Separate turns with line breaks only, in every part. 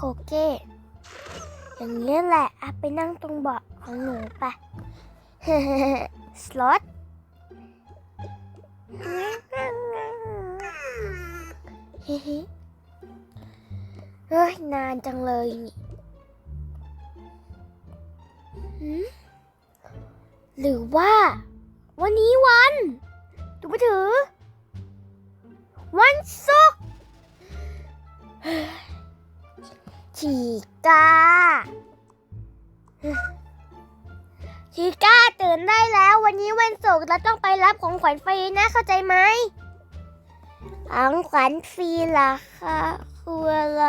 โคเก้อย่างนี้แหละอะไปนั่งตรงเบาะของหนูไปสล็อตเฮ้ยนานจังเลยนี่หืมหรือว่า วันนี้วันดูไปถือ วันศุกร์ ชีกาชีก้าตื่นได้แล้ว วันนี้วันศุกร์เราต้องไปรับของขวัญฟรีนะเข้าใจไหมของขวัญฟรีล่ะคะคืออะไร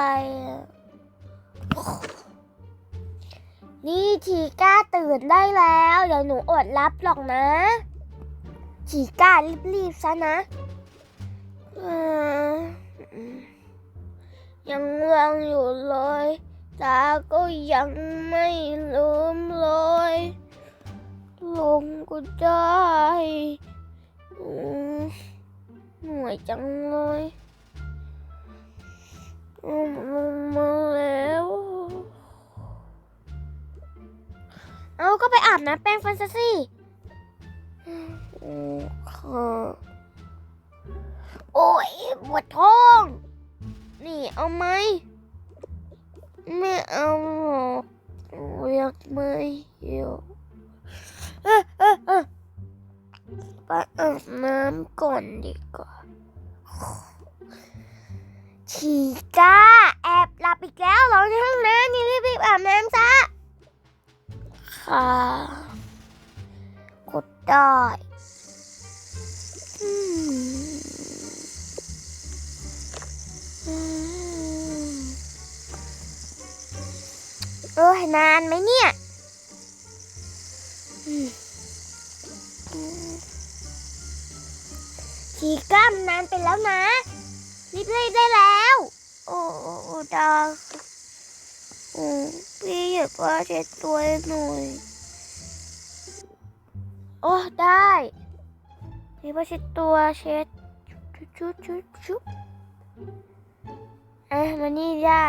นี่ชีก้าตื่นได้แล้ว เดี๋ยวหนูอดรับหรอกนะชีก้ารีบๆซะนะอืม ยังง่วงอยู่เลย ตาก็ยังไม่ลืมเลยลงก็ได้หนื่อยจังเลยลงมาแล้ว เอาก็ไปอาบน้ำแปรงฟันซะสิอืมค่ะโอ้ยปวดท้อง เอาไหมไม่เอาหรอกอยากไม่หิวเออเออเออไปอาบน้ำก่อนดีกว่าชีก้าแอบหลับอีกแล้วเหรอในห้องน้ำนี่รีบๆอาบน้ำซะค่ะกดได้อืมอืม เออนานไหมเนี่ยชีก้ามนานไปแล้วนะรีบรีบได้แล้ว โอ้โอ้โอ้ดาโอ้พี่หยิบว่าเช็ดตัวหน่อยโอ้ได้พี่ว่าเช็ดตัวเช็ดชุบชุบชุบชุบอะมานี่ได้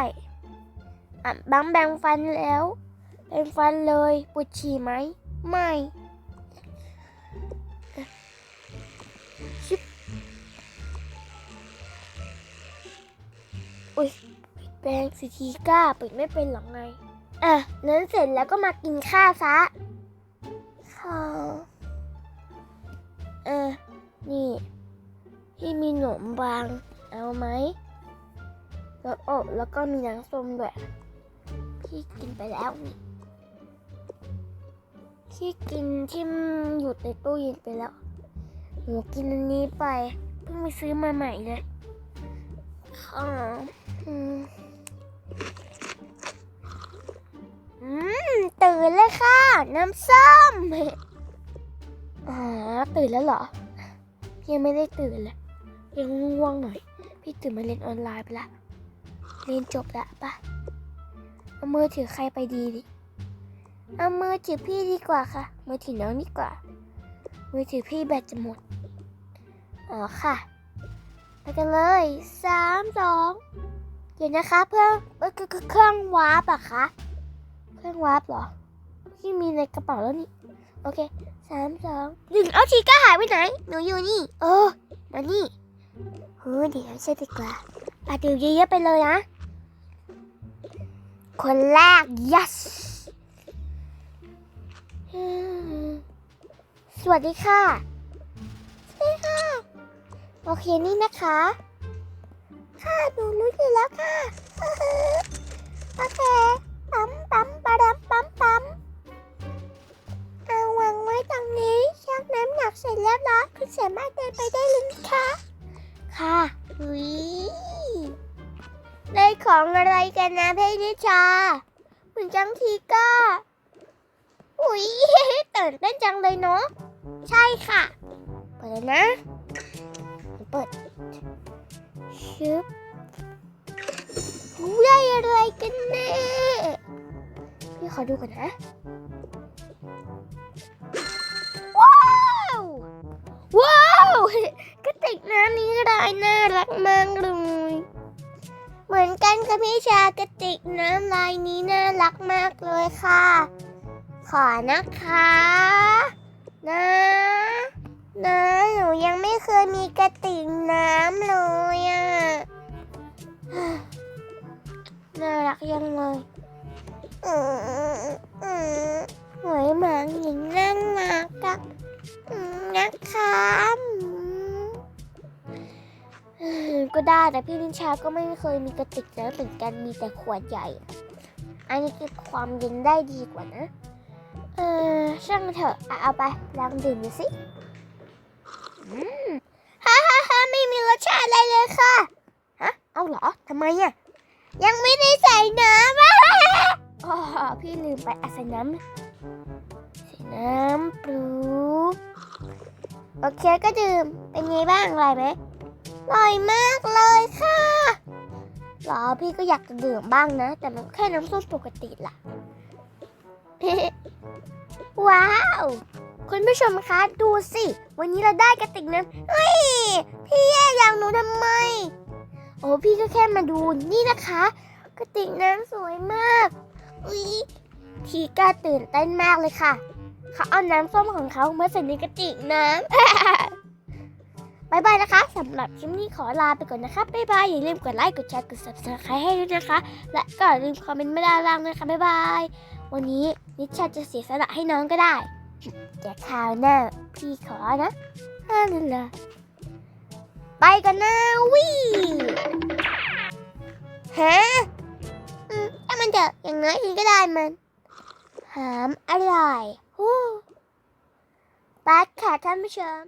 บังแบ่งฟันแล้วแบ่งฟันเลยปวดฉี่ไหม ไม่อุ้ยปิดแปลงสิทีก้าปิดไม่เป็นหรอกไงอะนั้นเสร็จแล้วก็มากินข้าวซะข้าวเออ นี่ ที่มีขนมบาง เอาไหมแล้วโอ้แล้วก็มีน้ำส้มด้วย พี่กินไปแล้วนี่ที่กินที่อยู่ในตู้เย็นไปแล้วหนูกินอันนี้ไปเพิ่งไปซื้อมาใหม่เลยอืมอืมตื่นเลยค่ะ น้ำส้มอ๋อตื่นแล้วเหรอ ยังไม่ได้ตื่นเลยยังง่วงหน่อย พี่ตื่นมาเรียนออนไลน์ไปละ เรียนจบแล้วปะ เอามือถือใครไปดีดิ เอามือถือพี่ดีกว่าค่ะ มือถือน้องดีกว่า มือถือพี่แบตจะหมด อ๋อค่ะ ไปกันเลยสามสองเดี๋ยวนะคะเพื่อนเครื่องวาร์ปอะคะเครื่องวาร์ปเหรอที่มีในกระเป๋าแล้วนี่ โอเคสามสองหนึ่งเอาชีก้าหายไปไหน หนูอยู่นี่ เออ มานี่เฮ้ยเดี๋ยวใช่ดีกว่าอะเดี๋ยวเยอะๆไปเลยนะ คนแรก yes สวัสดีค่ะ สวัสดีค่ะ โอเคนี่นะคะ ค่ะหนูรู้อยู่แล้วค่ะ โอเค ปั๊มปั๊มปะดัมปั๊มปั๊มเอาวางไว้ตรงนี้ชักน้ำหนักเสร็จแล้วนะคุณสามารถเดินไปได้เลยนะคะค่ะอุ้ยได้ ของอะไรกันนะเพนิชาเหมือนจังทีก็อุ้ยตื่นเต้นจังเลยเนาะใช่ค่ะเปิดนะ เปิดชึบได้อะไรกันแน่พี่ขอดูก่อนนะ ว้าว ว้าวกระติกน้ำนี้รายน่ารักมากเลย เหมือนกันค่ะพี่ชากระติกน้ำลายนี้น่ารักมากเลยค่ะ ขอนะคะ นะนะหนูยังไม่เคยมีกระติกน้ำเลยอะน่ารักยังเลยหวยหมาหญิงน่ารักอะอืมนะคะ ก็ได้ แต่พี่ลินชาก็ไม่เคยมีกระติกน้ำเหมือนกันมีแต่ขวดใหญ่ อันนี้เก็บความเย็นได้ดีกว่านะ เออช่างเถอะเอาไปลองดื่มดูสิฮ่าฮ่าฮ่าไม่มีรสชาติอะไรเลยค่ะฮะเอาเหรอทำไมอะยังไม่ได้ใส่น้ำอะอ๋อพี่ลืมไปอะใส่น้ำใส่น้ำปรุบโอเคก็ดื่มเป็นไงบ้างอร่อยไหม อร่อยมากเลยค่ะหรอพี่ก็อยากจะดื่มบ้างนะ แต่มันแค่น้ำส้มปกติล่ะ ว้าว คุณผู้ชมคะดูสิ วันนี้เราได้กระติกน้ำเฮ้ย พี่แย่อย่างหนูทำไม โอ้พี่ก็แค่มาดูนี่นะคะ กระติกน้ำสวยมากอุ๊ยทีก้าตื่นเต้นมากเลยค่ะ เขาเอาน้ำส้มของเขามาใส่ในกระติกน้ำ บายบายนะคะสำหรับคลิปนี้ขอลาไปก่อนนะคะบายบายอย่าลืมกดไลค์กดแชร์กด subscribe ให้ด้วยนะคะ และก็อย่าลืมคอมเมนต์มาด้านล่างนะคะบายบายวันนี้นิชาจะเสียสละให้น้องก็ได้แต่คราวหน้าพี่ขอนะฮ่านั่นละไปกันนะวิฮะอืมถ้ามันเถอะอย่างน้อยพี่ก็ได้มันหามอร่อยฮู้ไปค่ะท่านผู้ชม